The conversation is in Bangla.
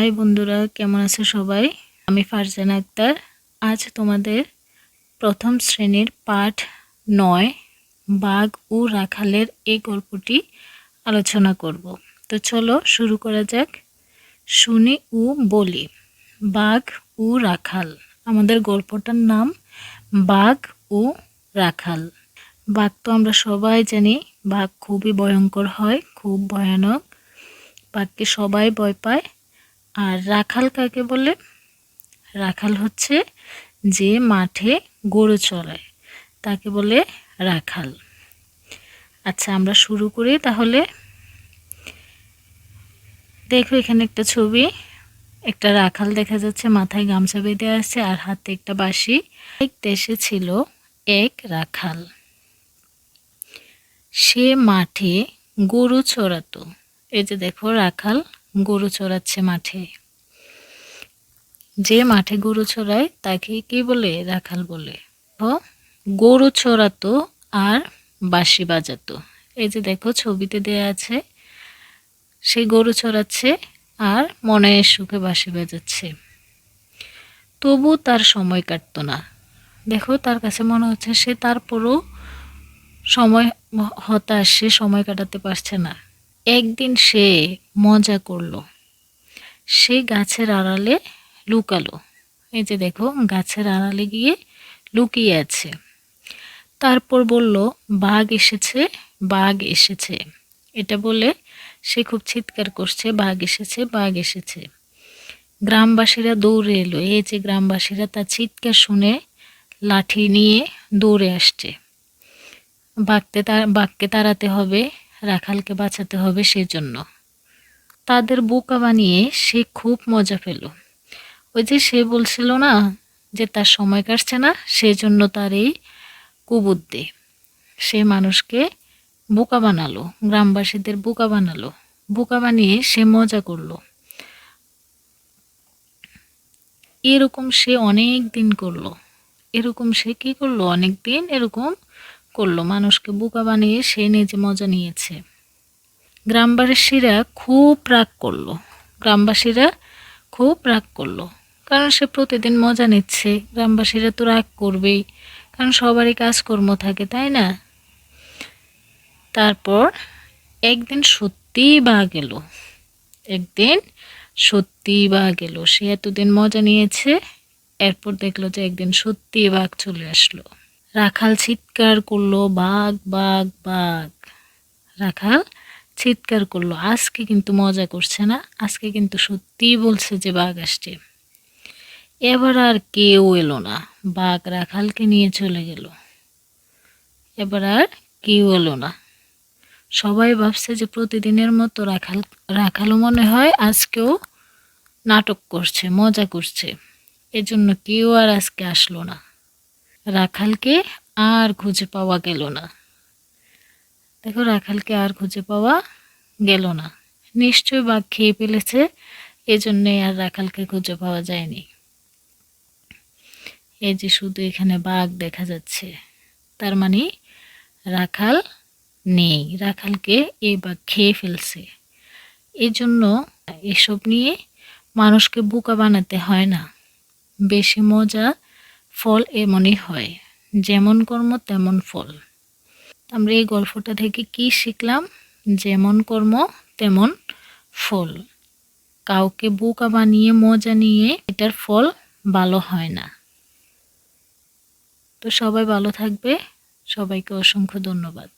হাই বন্ধুরা, কেমন আছে সবাই? আমি ফারজানা আক্তার। আজ তোমাদের প্রথম শ্রেণির পাঠ নয়, বাঘ ও রাখালের এই গল্পটি আলোচনা করব। তো চলো শুরু করা যাক। শুনি ও বলি, বাঘ ও রাখাল। আমাদের গল্পটার নাম বাঘ ও রাখাল। বাঘ তো আমরা সবাই জানি, বাঘ খুবই ভয়ঙ্কর হয়, খুব ভয়ানক। বাঘকে সবাই ভয় পায়। আর রাখাল কাকে বলে? রাখাল হচ্ছে যে মাঠে গরু চড়ায় তাকে বলে রাখাল। আচ্ছা আমরা শুরু করি তাহলে। দেখো এখানে একটা ছবি, একটা রাখাল দেখা যাচ্ছে মাথায় গামছা বেঁধে আছে আর হাতে একটা বাঁশি। এক দেশে ছিল এক রাখাল। সে মাঠে গরু চড়াতো। এই যে দেখো রাখাল গরু চড়াচ্ছে মাঠে। যে মাঠে গরু চড়ায়, তাকে কি বলে? রাখাল বলে। ও, গরু চড়াতো আর বাঁশি বাজাতো। এই যে দেখো, ছবিতে দেয়া আছে, সে গরু চড়াচ্ছে আর মনে সুখে বাঁশি বাজাচ্ছে। তবু তার সময় কাটতো না। দেখো, তার কাছে মনে হচ্ছে সে তারপরও সময়, হতাশ, সে সময় কাটাতে পারছে না। একদিন সে মজা করল। সে গাছের আড়ালে লুকালো। এই যে দেখো, গাছের আড়ালে গিয়ে লুকিয়ে আছে। তারপর বলল, বাঘ এসেছে বাঘ এসেছে। এটা বলে সে খুব চিৎকার করছে, বাঘ এসেছে বাঘ এসেছে। গ্রামবাসীরা দৌড়ে এলো। এই যে গ্রামবাসীরা, তার চিৎকার শুনে লাঠি নিয়ে দৌড়ে আসছে। বাঘতে তার বাঘকে তাড়াতে হবে। রাখালকে বাঁচাতে হবে সেজন্য। তাদের বোকা বানিয়ে সে খুব মজা পেল। ওই যে সে বলছিল না যে তার সময় কাটছে না, সেজন্য তার এই কুবুদ্ধি। সে মানুষকে বোকা বানালো, গ্রামবাসীদের বোকা বানালো, বোকা বানিয়ে সে মজা করল। এরকম সে অনেক দিন করল। এরকম সে কি করল? অনেক দিন এরকম করল। মানুষকে বোকা বানিয়ে সে নিজে মজা নিয়েছে। গ্রামবাসীরা খুব রাগ করল। গ্রামবাসীরা খুব রাগ করল। কারণ সে প্রতিদিন মজা নিচ্ছে। গ্রামবাসীরা তো রাগ করবেই। কারণ সবারই কাজকর্ম থাকে, তাই না? তারপর একদিন সত্যিই বা গেল। একদিন সত্যিই বা গেল। সে এতদিন মজা নিয়েছে, এরপর দেখল যে একদিন সত্যিই বাঘ চলে আসলো। রাখাল চিৎকার করল, বাঘ বাঘ বাঘ। রাখাল চিৎকার করল, আজকে কিন্তু মজা করছে না, আজকে কিন্তু সত্যিই বলছে যে বাঘ আসছে। এবার আর কেউ এলো না, বাঘ রাখালকে নিয়ে চলে গেল। এবার আর কেউ এলো না। সবাই ভাবছে যে প্রতিদিনের মতো রাখাল, রাখালও মনে হয় আজকেও নাটক করছে, মজা করছে। এজন্য কেউ আর আজকে আসলো না। রাখালকে আর খুঁজে পাওয়া গেল না। দেখো রাখালকে আর খুঁজে পাওয়া গেল না। নিশ্চয় বাঘ খেয়ে ফেলেছে, এজন্যে আর রাখালকে খুঁজে পাওয়া যায়নি। এই যে শুধু এখানে বাঘ দেখা যাচ্ছে, তার মানে রাখাল নেই। রাখালকে এই বাঘ খেয়ে ফেলছে। এই জন্য এসব নিয়ে মানুষকে বোকা বানাতে হয় না। বেশি মজা ফল এমনই হয়, যেমন কর্ম তেমন ফল। আমরা এই গল্পটা থেকে কি শিখলাম? যেমন কর্ম তেমন ফল। কাউকে বোকা বানিয়ে, মজা নিয়ে এটার ফল ভালো হয় না। তো সবাই ভালো থাকবে। সবাইকে অসংখ্য ধন্যবাদ।